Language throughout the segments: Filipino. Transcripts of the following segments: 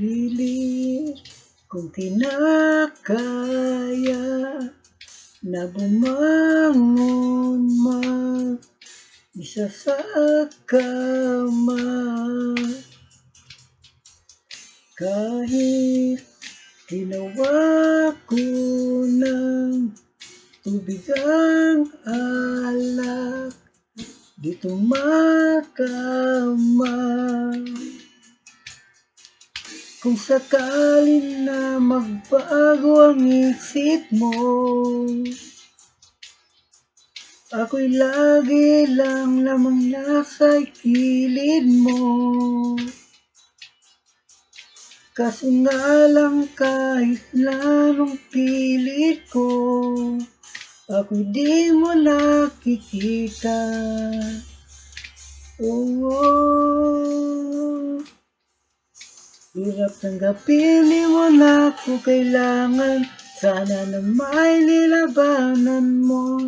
Pilit kong kinakaya na bumangon mag isa sa kama. Kahit ginawa ko ng tubig ang alak di tumatama kung sakalin na magbago ang isip mo Ako'y lagi lang lamang nasa kilid mo. Kaso nga lang kahit lalong pilit ko Ako'y di mo nakikita. Oh, Hirap tanggapin, di mo na ako kailangan. Sana na may nilabanan mo.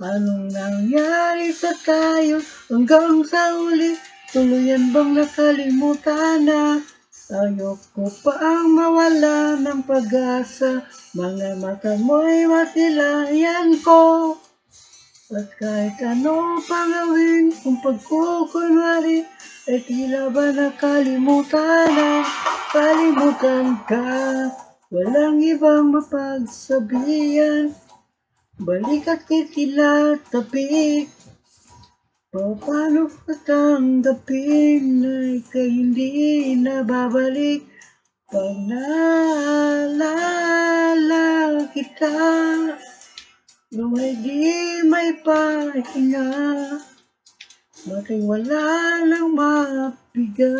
Anong nangyari sa tayo? Hanggang sa uli Tuluyan bang nakalimutan na? Ayoko paang mawala ng pag-asa. Mga mata mo'y masilayan ko. At kahit ano pang gawin kung pagkukunwari Ay tila ba nakalimutan na Kalimutan ka? Walang ibang mapagsabihan. Balik at kitila tabi. Paano patanggapin na ika'y hindi na babalik Pag naalala kita. Nung ay di may pahinga Bakit wala nang mapigat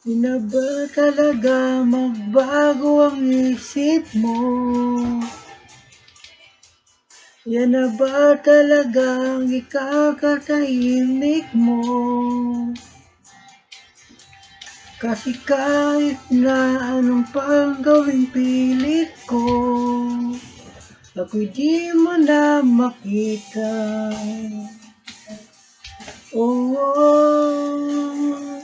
Di na ba talaga magbago ang isip mo? Yan na ba talagang ikakatahimik mo? Kasi kahit na anong pang gawing pilit ko Ako'y di mo na makita. Oh, oh.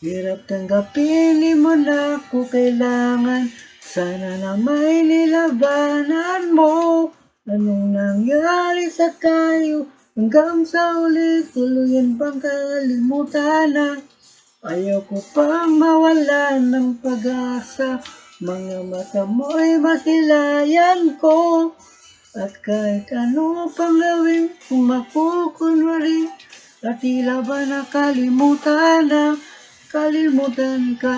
Hirap tanggapin, di mo na ako kailangan. Sana na may nilabanan mo. Anong nangyari sa tayo Hanggang sa uli Tuluyan bang kalimutan na? Ayoko pang mawala ng pag-asa Mga mata mo'y masilayan ko. At kahit ano pang gawin Kung makukunwari At tila ba nakalimutan na Kalimutan ka